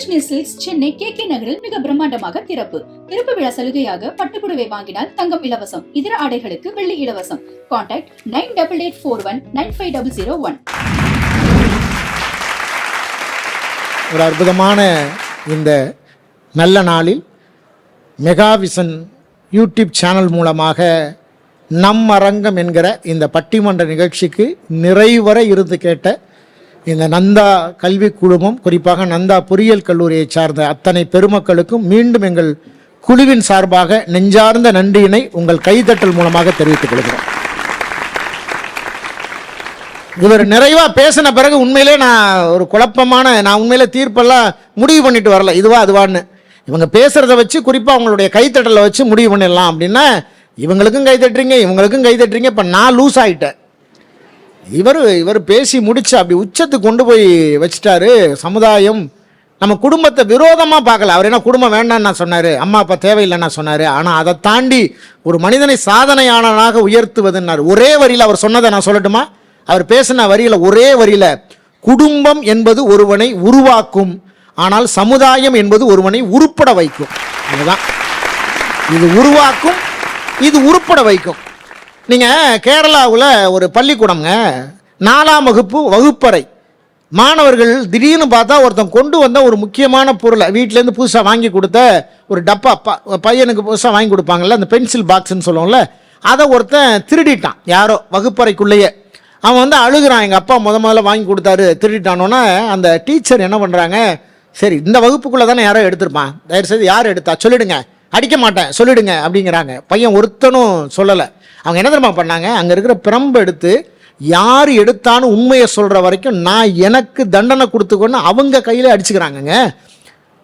Krishni silks Chennai K K நகரில் மிக பிரம்மாண்டமாக திறப்பு. திறப்பு விழா சலுகையாக பட்டுப்புடவை வாங்கினால் தங்கம் இலவசம் இதர ஆடைகளுக்கு வெள்ளி இலவசம். Contact nine double eight four one nine five double zero one. ஒரு அற்புதமான இந்த நல்ல நாளில் மெகாவிசன் யூடியூப் சேனல் மூலமாக நம் அரங்கம் என்கிற இந்த பட்டிமன்ற நிகழ்ச்சிக்கு நிறைவர இருந்து கேட்ட இந்த நந்தா கல்வி குழுமம் குறிப்பாக நந்தா பொறியியல் கல்லூரியை சார்ந்த அத்தனை பெருமக்களுக்கும் மீண்டும் எங்கள் குழுவின் சார்பாக நெஞ்சார்ந்த நன்றியினை உங்கள் கைதட்டல் மூலமாக தெரிவித்துக் கொள்கிறோம் இவர் நிறைவா பேசின பிறகு உண்மையிலே நான் ஒரு குழப்பமான நான் உண்மையிலே தீர்ப்பெல்லாம் முடிவு பண்ணிட்டு வரல. இதுவா அதுவான்னு. இவங்க பேசுறத வச்சு குறிப்பாக அவங்களுடைய கைத்தட்டலை வச்சு முடிவு பண்ணிடலாம் அப்படின்னா இவங்களுக்கும் கைதட்டுறீங்க இவங்களுக்கும் கைதட்றீங்க இப்போ நான் லூஸ் ஆயிட்டேன். இவர் இவர் பேசி முடிச்சு அப்படி உச்சத்துக்கு கொண்டு போய் வச்சுட்டாரு சமுதாயம். நம்ம குடும்பத்தை விரோதமாக பார்க்கல. அவர் என்ன குடும்பம் வேண்டான்னு நான் சொன்னார். அம்மா அப்பா தேவையில்லைன்னு நான் சொன்னார். ஆனால் அதை தாண்டி ஒரு மனிதனை சாதனையாளனாக உயர்த்துவதுன்னார். ஒரே வரியில் அவர் சொன்னதை நான் சொல்லட்டுமா? அவர் பேசின வரியில் ஒரே வரியில் குடும்பம் என்பது ஒருவனை உருவாக்கும் ஆனால் சமுதாயம் என்பது ஒருவனை உருப்பட வைக்கும். அதுதான் இது உருவாக்கும் இது உருப்பட வைக்கும். நீங்கள் கேரளாவில் ஒரு பள்ளிக்கூடம்ங்க. நாலாம் வகுப்பு வகுப்பறை. மாணவர்கள் திடீர்னு பார்த்தா ஒருத்தன் கொண்டு வந்த ஒரு முக்கியமான பொருளை வீட்டிலேருந்து புதுசாக வாங்கி கொடுத்த ஒரு டப்பா ப பையனுக்கு புதுசாக வாங்கி கொடுப்பாங்கல்ல அந்த பென்சில் பாக்ஸ்ன்னு சொல்லுவோம்ல அதை ஒருத்தன் திருடிட்டான். யாரோ வகுப்பறைக்குள்ளேயே. அவன் வந்து அழுகுறான். எங்கள் அப்பா முத முதல்ல வாங்கி கொடுத்தாரு திருடிட்டானோன்னா அந்த டீச்சர் என்ன பண்ணுறாங்க சரி இந்த வகுப்புக்குள்ளே தானே யாரோ எடுத்திருப்பான். தயவு செய்து யார் எடுத்தா? சொல்லிடுங்க. அடிக்க மாட்டேன் சொல்லிடுங்க அப்படிங்கிறாங்க. பையன் ஒருத்தனும் சொல்லலை. அவங்க என்ன தெரியுமா பண்ணாங்க? அங்கே இருக்கிற பிரம்பு எடுத்து யார் எடுத்தான்னு உண்மையை சொல்கிற வரைக்கும் நான் எனக்கு தண்டனை கொடுத்துக்கொன்னு அவங்க கையில் அடிச்சுக்கிறாங்கங்க.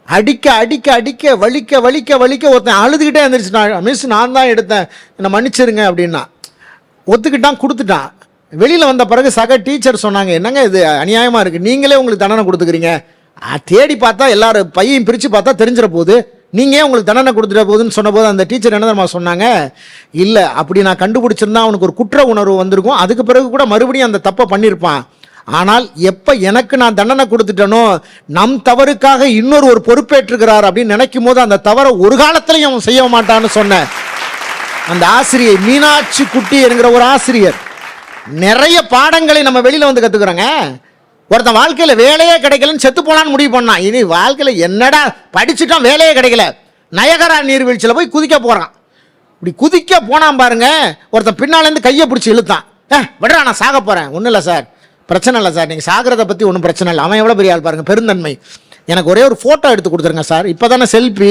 அடிக்க அடிக்க அடிக்க வலிக்க வலிக்க வலிக்க ஒருத்தன் அழுதுகிட்டே எழுந்திரிச்சிட்டான் மிஸ் நான் தான் எடுத்தேன். என்னை மன்னிச்சிருங்க அப்படின்னா. ஒத்துக்கிட்டான் கொடுத்துட்டான். வெளியில் வந்த பிறகு சக டீச்சர் சொன்னாங்க என்னங்க இது? அநியாயமாக இருக்குது நீங்களே உங்களுக்கு தண்டனை கொடுத்துக்கிறீங்க. தேடி பார்த்தா எல்லாரும் பையன் பிரித்து பார்த்தா தெரிஞ்சிட போகுது நீங்கள் ஏன் உங்களுக்கு தண்டனை கொடுத்துட்ட போதுன்னு சொன்னபோது அந்த டீச்சர் என்ன சொன்னாங்க? இல்லை அப்படி நான் கண்டுபிடிச்சிருந்தா அவனுக்கு ஒரு குற்ற உணர்வு வந்திருக்கும். அதுக்கு பிறகு கூட மறுபடியும் அந்த தப்பை பண்ணியிருப்பான் ஆனால் எப்போ எனக்கு நான் தண்டனை கொடுத்துட்டேனோ நம் தவறுக்காக இன்னொரு ஒரு பொறுப்பேற்றுகிறார் அப்படின்னு நினைக்கும் போது அந்த தவறை ஒரு காலத்திலையும் அவன் செய்ய மாட்டான்னு சொன்ன அந்த ஆசிரியை மீனாட்சி குட்டி என்கிற ஒரு ஆசிரியர். நிறைய பாடங்களை நம்ம வெளியில் வந்து கற்றுக்குறோங்க ஒருத்தன் வாழ்க்கையில் வேலையே கிடைக்கலன்னு செத்து போலான்னு முடிவு பண்ணான் இனி வாழ்க்கையில் என்னடா படிச்சுட்டோம் வேலையே கிடைக்கல. நயகரா நீர்வீழ்ச்சியில் போய் குதிக்க போகிறான் இப்படி குதிக்க போனான் பாருங்க ஒருத்தன் பின்னாலேருந்து கையை பிடிச்சி இழுத்தான். ஏ விடுறா நான் சாக போகிறேன் ஒன்றும் இல்லை சார். பிரச்சனை இல்லை சார். நீங்கள் சாகிறத பற்றி ஒன்றும் பிரச்சனை இல்லை. அவன் எவ்வளோ பெரிய ஆள் பாருங்கள் பெருந்தன்மை. எனக்கு ஒரே ஒரு ஃபோட்டோ எடுத்து கொடுத்துருங்க சார். இப்போ தானே செல்ஃபி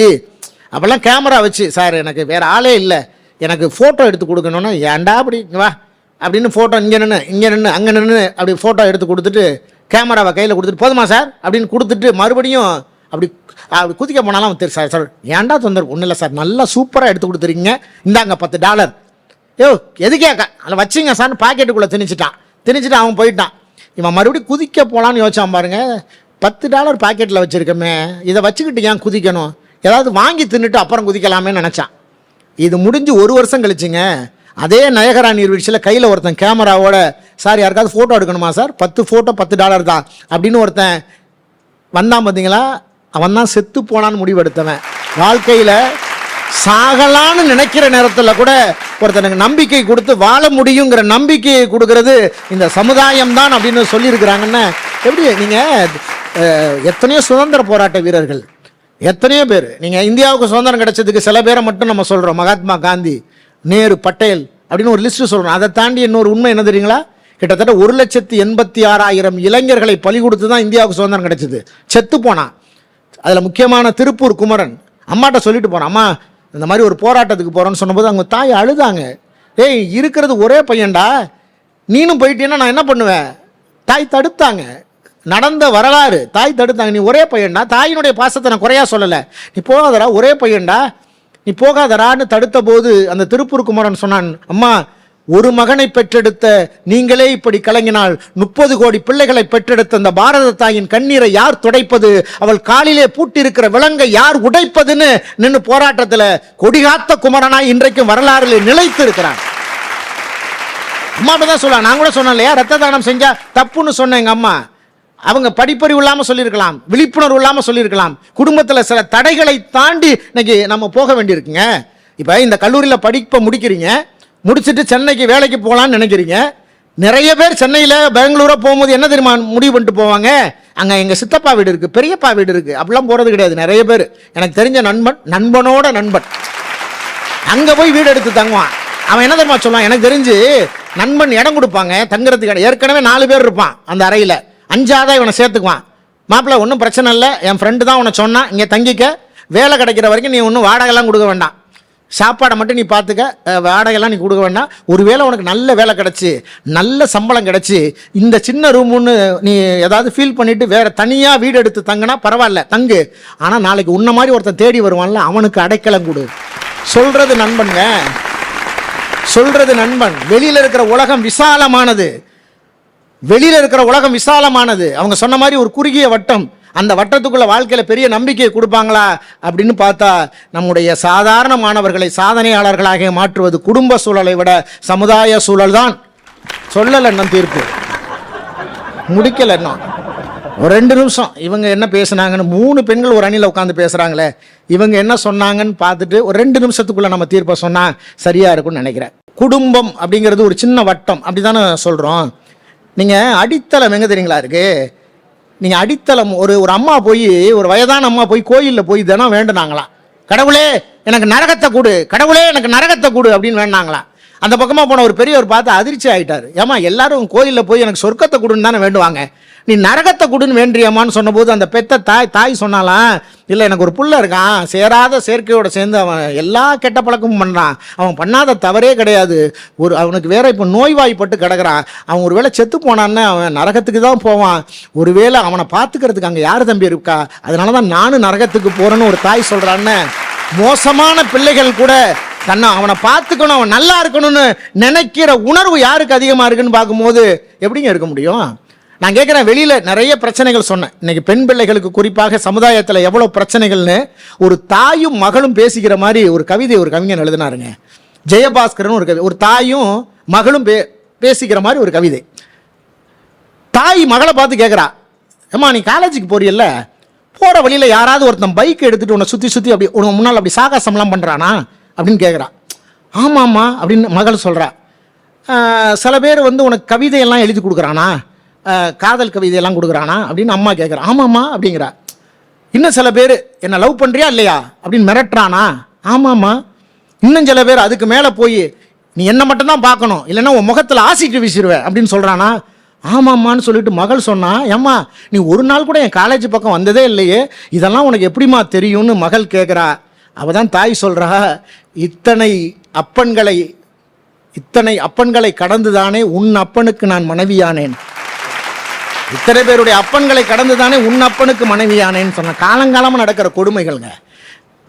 அப்போல்லாம் கேமரா வச்சு சார் எனக்கு வேறு ஆளே இல்லை. எனக்கு ஃபோட்டோ எடுத்து கொடுக்கணுன்னா ஏன்டா அப்படி? வா. அப்படின்னு ஃபோட்டோ இங்கே நின்று இங்கே நின்று அங்கே நின்று அப்படி ஃபோட்டோ எடுத்து கொடுத்துட்டு கேமராவை கையில் கொடுத்துட்டு போதுமா சார்? அப்படின்னு கொடுத்துட்டு மறுபடியும் அப்படி அப்படி குதிக்க போனாலும் அவன் தெரியும் சார் சார் ஏன்டா தொந்தரவு? ஒன்றும் இல்லை சார் நல்லா சூப்பராக எடுத்து கொடுத்துருக்கீங்க. இந்தாங்க பத்து டாலர். யோ எதுக்கே அதில் வச்சிங்க சார்னு பாக்கெட்டுக்குள்ளே திணிச்சிட்டான். திணிச்சிட்டு அவன் போயிட்டான். இவன் மறுபடியும் குதிக்க போகலான்னு யோசிச்சான் பாருங்க. பத்து டாலர் பாக்கெட்டில் வச்சுருக்கமே. இதை வச்சுக்கிட்டு ஏன் குதிக்கணும்? ஏதாவது வாங்கி தின்னுட்டு அப்புறம் குதிக்கலாமேன்னு நினச்சான். இது முடிஞ்சு ஒரு வருஷம் கழிச்சுங்க. அதே நயகரா நீர்வீழ்ச்சியில் கையில் ஒருத்தன் கேமராவோட சார் யாருக்காவது ஃபோட்டோ எடுக்கணுமா சார்? பத்து ஃபோட்டோ பத்து டாலர் தான். அப்படின்னு ஒருத்தன் வந்தான் பார்த்தீங்களா அவன் தான் செத்து போனான்னு முடிவெடுத்தவன். வாழ்க்கையில் சாகலான்னு நினைக்கிற நேரத்தில் கூட ஒருத்தனுக்கு நம்பிக்கை கொடுத்து வாழ முடியுங்கிற நம்பிக்கையை கொடுக்கறது இந்த சமுதாயம் தான் அப்படின்னு சொல்லியிருக்கிறாங்கன்னு எப்படி? நீங்கள் எத்தனையோ சுதந்திர போராட்ட வீரர்கள் எத்தனையோ பேர். நீங்கள் இந்தியாவுக்கு சுதந்திரம் கிடைச்சதுக்கு சில பேரை மட்டும் நம்ம சொல்கிறோம் மகாத்மா காந்தி நேரு பட்டேல் அப்படின்னு ஒரு லிஸ்ட்டு சொல்லணும். அதை தாண்டி இன்னொரு உண்மை என்ன தெரியுங்களா? கிட்டத்தட்ட ஒரு லட்சத்தி எண்பத்தி ஆறாயிரம் இளைஞர்களை பலி கொடுத்து தான் இந்தியாவுக்கு சுதந்திரம் கிடைச்சிது. செத்து போனான் அதில் முக்கியமான திருப்பூர் குமரன். அம்மாட்ட சொல்லிட்டு போனான் அம்மா இந்த மாதிரி ஒரு போராட்டத்துக்கு போகிறோன்னு சொன்னபோது அவங்க தாய் அழுதாங்க. ஏய் இருக்கிறது ஒரே பையன்டா. நீனும் போயிட்டீன்னா நான் என்ன பண்ணுவேன்? தாய் தடுத்தாங்க. நடந்த வரலாறு. தாய் தடுத்தாங்க. நீ ஒரே பையன்டா. தாயினுடைய பாசத்தை நான் குறையா சொல்லலை. நீ போகாதடா. ஒரே பையன்டா. நீ போகாதரான்னு தடுத்த போது அந்த திருப்பூர் குமரன் சொன்னான் அம்மா ஒரு மகனை பெற்றெடுத்த நீங்களே இப்படி கலங்கினால் முப்பது கோடி பிள்ளைகளை பெற்றெடுத்த அந்த பாரத தாயின் கண்ணீரை யார் துடைப்பது? அவள் காலிலே பூட்டியிருக்கிற விலங்கை யார் உடைப்பதுன்னு? நின்று போராட்டத்தில் கொடிகாத்த குமரனாய் இன்றைக்கும் வரலாறில் நிலைத்து இருக்கிறான் அம்மா தான் சொல்லலாம் நான் கூட சொன்னேன் இல்லையா? ரத்த தானம் செஞ்சா தப்புன்னு சொன்னேன் எங்க அம்மா. அவங்க படிப்பறிவு இல்லாமல் சொல்லியிருக்கலாம் விழிப்புணர்வு இல்லாமல் சொல்லியிருக்கலாம். குடும்பத்தில் சில தடைகளை தாண்டி இன்னைக்கு நம்ம போக வேண்டியிருக்குங்க. இப்போ இந்த கல்லூரியில் படிப்பை முடிக்கிறீங்க முடிச்சுட்டு சென்னைக்கு வேலைக்கு போகலான்னு நினைக்கிறீங்க. நிறைய பேர் சென்னையில் பெங்களூராக போகும்போது என்ன தெரியுமா முடிவு பண்ணிட்டு போவாங்க? அங்கே எங்கள் சித்தப்பா வீடு இருக்குது பெரியப்பா வீடு இருக்குது அப்படிலாம் போகிறது கிடையாது நிறைய பேர். எனக்கு தெரிஞ்ச நண்பன் நண்பனோட நண்பன். அங்கே போய் வீடு எடுத்து தங்குவான். அவன் என்ன தெரியுமா சொல்லுவான்? எனக்கு தெரிஞ்சு நண்பன் இடம் கொடுப்பாங்க தங்குறதுக்கு இடம். ஏற்கனவே நாலு பேர் இருப்பான் அந்த அறையில். அஞ்சாதான் இவனை சேர்த்துக்குவான். மாப்பிள்ள ஒன்றும் பிரச்சனை இல்லை. என் ஃப்ரெண்டு தான் உன்னை சொன்னான் இங்கே தங்கிக்க. வேலை கிடைக்கிற வரைக்கும் நீ ஒன்றும் வாடகைலாம் கொடுக்க வேண்டாம். சாப்பாடை மட்டும் நீ பார்த்துக்க வாடகைலாம் நீ கொடுக்க வேண்டாம். ஒருவேளை உனக்கு நல்ல வேலை கிடச்சி நல்ல சம்பளம் கிடச்சி இந்த சின்ன ரூமுன்னு நீ ஏதாவது ஃபீல் பண்ணிவிட்டு வேறு தனியாக வீடு எடுத்து தங்கினா பரவாயில்ல தங்கு. ஆனால் நாளைக்கு உன்ன மாதிரி ஒருத்தன் தேடி வருவான்ல அவனுக்கு அடைக்கலம் கொடு. சொல்கிறது நண்பனுங்க. சொல்கிறது நண்பன். வெளியில் இருக்கிற உலகம் விசாலமானது. வெளியில் இருக்கிற உலகம் விசாலமானது. அவங்க சொன்ன மாதிரி ஒரு குறுகிய வட்டம். அந்த வட்டத்துக்குள்ள வாழ்க்கையில் பெரிய நம்பிக்கையை கொடுப்பாங்களா? அப்படின்னு பார்த்தா நம்முடைய சாதாரண மாணவர்களை சாதனையாளர்களாக மாற்றுவது குடும்ப சூழலை விட சமுதாய சூழல் தான் சொல்லலை இன்னும் தீர்ப்பு. முடிக்கலை இன்னும். ஒரு ரெண்டு நிமிஷம். இவங்க என்ன பேசுனாங்கன்னு மூணு பெண்கள் ஒரு அணியில் உட்காந்து பேசுகிறாங்களே இவங்க என்ன சொன்னாங்கன்னு பார்த்துட்டு ஒரு ரெண்டு நிமிஷத்துக்குள்ளே நம்ம தீர்ப்பை சொன்னால் சரியாக இருக்கும்னு நினைக்கிறேன். குடும்பம் அப்படிங்கிறது ஒரு சின்ன வட்டம். அப்படி தானே சொல்கிறோம் நீங்கள் அடித்தளம் எங்கே தெரியுங்களா இருக்கு? நீங்கள் அடித்தளம் ஒரு ஒரு அம்மா போய் ஒரு வயதான அம்மா போய் கோயிலில் போய் தினம் வேண்டுனாங்களாம் கடவுளே எனக்கு நரகத்தை கொடு கடவுளே எனக்கு நரகத்தை கொடு அப்படின்னு வேண்டாங்களாம் அந்த பக்கமாக போன ஒரு பெரியவர் பார்த்து அதிர்ச்சி ஆகிட்டார் ஏமா எல்லாரும் கோயிலில் போய் எனக்கு சொர்க்கத்தை கொடுன்னு தானே வேண்டுவாங்க? நீ நரகத்தை கொடுன்னு வேண்டியம்மான்னு சொன்னபோது அந்த பெத்த தாய் தாய் சொன்னாலாம் இல்லை எனக்கு ஒரு புள்ள இருக்கான் சேராத செயற்கையோடு சேர்ந்து அவன் எல்லா கெட்ட பழக்கமும் பண்ணுறான் அவன் பண்ணாத தவறே கிடையாது. ஒரு அவனுக்கு வேற இப்போ நோய்வாய்ப்பட்டு கிடக்குறான். அவன் ஒரு வேளை செத்து போனான்னு அவன் நரகத்துக்கு தான் போவான். ஒருவேளை அவனை பார்த்துக்கிறதுக்கு அங்கே யார் தம்பி இருக்கா? அதனால தான் நானும் நரகத்துக்கு போகிறேன்னு ஒரு தாய் சொல்கிறான்னு மோசமான பிள்ளைகள் கூட தன்னை அவனை பார்த்துக்கணும் அவன் நல்லா இருக்கணும்னு நினைக்கிற உணர்வு யாருக்கு அதிகமாக இருக்குன்னு பார்க்கும்போது எப்படிங்க இருக்க முடியும்? நான் கேட்குறேன் வெளியில் நிறைய பிரச்சனைகள் சொன்னேன். இன்னைக்கு பெண் பிள்ளைகளுக்கு குறிப்பாக சமுதாயத்தில் எவ்வளோ பிரச்சனைகள்னு ஒரு தாயும் மகளும் பேசிக்கிற மாதிரி ஒரு கவிதை ஒரு கவிஞன் எழுதினாருங்க. ஜெயபாஸ்கர்னு ஒரு கவி ஒரு தாயும் மகளும் பே பேசிக்கிற மாதிரி ஒரு கவிதை. தாய் மகளை பார்த்து கேட்குறா ஏம்மா நீ காலேஜுக்கு போறியல்ல போகிற வழியில் யாராவது ஒருத்தன் பைக் எடுத்துகிட்டு உன்னை சுற்றி சுற்றி அப்படி உனக்கு முன்னால் அப்படி சாகசம்லாம் பண்ணுறானா அப்படின்னு கேட்குறா ஆமாம்மா அப்படின்னு மகள் சொல்கிறா சில பேர் வந்து உனக்கு கவிதையெல்லாம் எழுதி கொடுக்குறானா? காதல் கவிதையெல்லாம் கொடுக்குறானா? அப்படின்னு அம்மா கேட்குறா ஆமாம்மா அப்படிங்கிறா. இன்னும் சில பேர் என்னை லவ் பண்ணுறியா இல்லையா? அப்படின்னு மிரட்டுறானா? ஆமாம்மா. இன்னும் சில பேர் அதுக்கு மேலே போய் நீ என்னை மட்டும்தான் பார்க்கணும். இல்லைன்னா உன் முகத்தில் ஆசிட்டு வீசிடுவேன் அப்படின்னு சொல்கிறானா ஆமாம்மான்னு சொல்லிட்டு மகள் சொன்னால் ஏம்மா நீ ஒரு நாள் கூட என் காலேஜ் பக்கம் வந்ததே இல்லையே. இதெல்லாம் உனக்கு எப்படிம்மா தெரியும்னு மகள் கேட்குறா அவ தான் தாய் சொல்கிறா இத்தனை அப்பன்களை இத்தனை அப்பன்களை கடந்துதானே உன் அப்பனுக்கு நான் மனைவியானேன். இத்தனை பேருடைய அப்பன்களை கடந்து தானே உன் அப்பனுக்கு மனைவியானேன்னு சொன்ன காலங்காலமாக நடக்கிற கொடுமைகள்ங்க.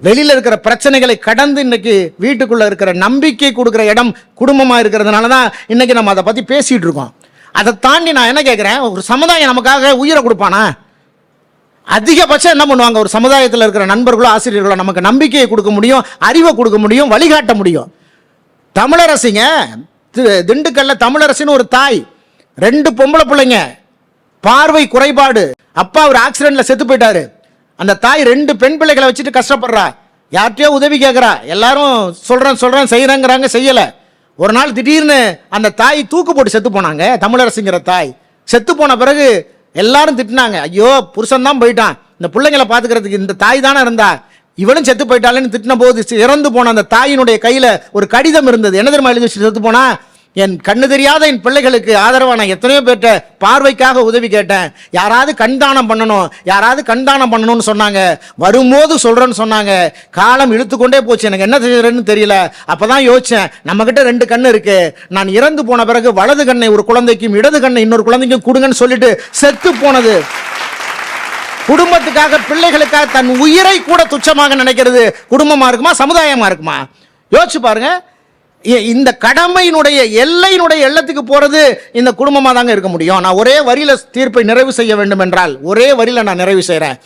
வெளியில் இருக்கிற பிரச்சனைகளை கடந்து இன்னைக்கு வீட்டுக்குள்ளே இருக்கிற நம்பிக்கை கொடுக்குற இடம் குடும்பமாக இருக்கிறதுனால தான் இன்னைக்கு நம்ம அதை பற்றி பேசிகிட்டு இருக்கோம். அதை தாண்டி நான் என்ன கேட்குறேன் ஒரு சமுதாயம் நமக்காக உயிரை கொடுப்பானா? அதிகபட்சம் என்ன பண்ணுவாங்க? ஒரு சமுதாயத்தில் இருக்கிற நண்பர்களோ ஆசிரியர்களோ நமக்கு நம்பிக்கையை கொடுக்க முடியும் அறிவை கொடுக்க முடியும் வழிகாட்ட முடியும். தமிழரசிங்க தி- திண்டுக்கல்ல தமிழரசின்னு ஒரு தாய் ரெண்டு பொம்பளை பிள்ளைங்க பார்வை குறைபாடு. அப்பா ஒரு ஆக்சிடென்ட்ல செத்து போயிட்டாரு. அந்த தாய் ரெண்டு பெண் பிள்ளைகளை வச்சுட்டு கஷ்டப்படுறா. யார்கிட்டயோ உதவி கேட்குறா எல்லாரும் சொல்கிறேன் சொல்கிறேன் செய்கிறேங்கிறாங்க செய்யலை. ஒரு நாள் திடீர்னு அந்த தாய் தூக்கு போட்டு செத்து போனாங்க தமிழரசுங்கிற தாய். செத்து போன பிறகு எல்லாரும் திட்டினாங்க ஐயோ புருஷன் தான் போயிட்டான். இந்த பிள்ளைங்களை பார்த்துக்கிறதுக்கு இந்த தாய் தானே இருந்தா. இவளும் செத்து போயிட்டாளேன்னு திட்டின போது இறந்து போன அந்த தாயினுடைய கையில் ஒரு கடிதம் இருந்தது. என்ன தெரியுமா எழுதி செத்து போனா? என் கண்ணு தெரியாத என் பிள்ளைகளுக்கு ஆதரவான எத்தனையோ பேர்ட்ட பார்வைக்காக உதவி கேட்டேன். யாராவது கண்தானம் பண்ணணும் யாராவது கண்தானம் பண்ணணும்னு சொன்னாங்க. வரும்போது சொல்கிறேன்னு சொன்னாங்க. காலம் இழுத்துக்கொண்டே போச்சு. எனக்கு என்ன செய்யறேன்னு தெரியல. அப்போ தான் யோசித்தேன் நம்மக்கிட்ட ரெண்டு கண் இருக்குது நான் இறந்து போன பிறகு வலது கண்ணை ஒரு குழந்தைக்கும் இடது கண்ணை இன்னொரு குழந்தைக்கும் கொடுங்கன்னு சொல்லிட்டு செத்து போனது. குடும்பத்துக்காக பிள்ளைகளுக்காக தன் உயிரை கூட துச்சமாக நினைக்கிறது. குடும்பமாக இருக்குமா சமுதாயமாக இருக்குமா? யோசிச்சு பாருங்கள் இந்த கடமையினுடைய எல்லையினுடைய எல்லத்துக்கு போகிறது இந்த குடும்பமாக தாங்க இருக்க முடியும். நான் ஒரே வரியில் தீர்ப்பை நிறைவு செய்ய வேண்டும் என்றால் ஒரே வரியில் நான் நிறைவு செய்கிறேன்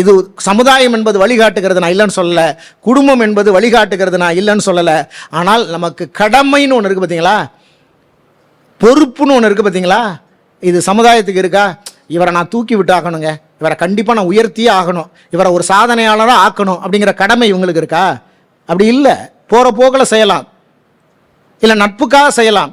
இது சமுதாயம் என்பது வழிகாட்டுகிறது நான் இல்லைன்னு சொல்லலை. குடும்பம் என்பது வழிகாட்டுகிறது நான் இல்லைன்னு சொல்லலை. ஆனால் நமக்கு கடமைன்னு ஒன்று இருக்குது பார்த்தீங்களா பொறுப்புன்னு ஒன்று இருக்குது பார்த்தீங்களா இது சமுதாயத்துக்கு இருக்கா? இவரை நான் தூக்கி விட்டு ஆகணுங்க. இவரை கண்டிப்பாக நான் உயர்த்தியே ஆகணும். இவரை ஒரு சாதனையாளராக ஆக்கணும் அப்படிங்கிற கடமை இவங்களுக்கு இருக்கா? அப்படி இல்லை. போகிற போக்கில் செய்யலாம். இல்லை நட்புக்காக செய்யலாம்.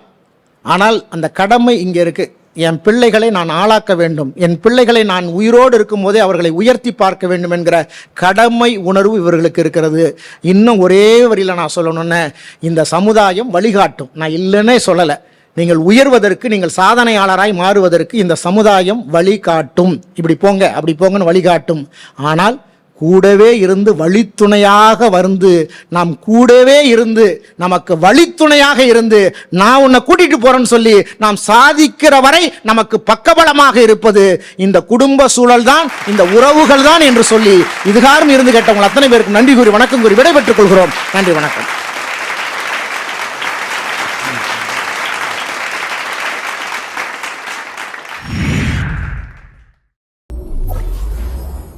ஆனால் அந்த கடமை இங்கே இருக்குது என் பிள்ளைகளை நான் ஆளாக்க வேண்டும். என் பிள்ளைகளை நான் உயிரோடு இருக்கும்போதே அவர்களை உயர்த்தி பார்க்க வேண்டும் என்கிற கடமை உணர்வு இவர்களுக்கு இருக்கிறது. இன்னும் ஒரே வரியில் நான் சொல்லணும்னு இந்த சமுதாயம் வழிகாட்டும். நான் இல்லைன்னே சொல்லலை. நீங்கள் உயர்வதற்கு நீங்கள் சாதனையாளராய் மாறுவதற்கு இந்த சமுதாயம் வழிகாட்டும். இப்படி போங்க அப்படி போங்கன்னு வழிகாட்டும். ஆனால் கூடவே இருந்து வழித்துணையாக வந்து நாம் கூடவே இருந்து நமக்கு வழித்துணையாக இருந்து நான் உன்னை கூட்டிட்டு போறேன்னு சொல்லி நாம் சாதிக்கிற வரை நமக்கு பக்கபலமாக இருப்பது இந்த குடும்ப சூழல் தான் இந்த உறவுகள் தான் என்று சொல்லி இதுகாரும் இருந்து கேட்டவங்க அத்தனை பேருக்கு நன்றி கூறி வணக்கம் கூறி விடைபெற்றுக் கொள்கிறோம். நன்றி வணக்கம்.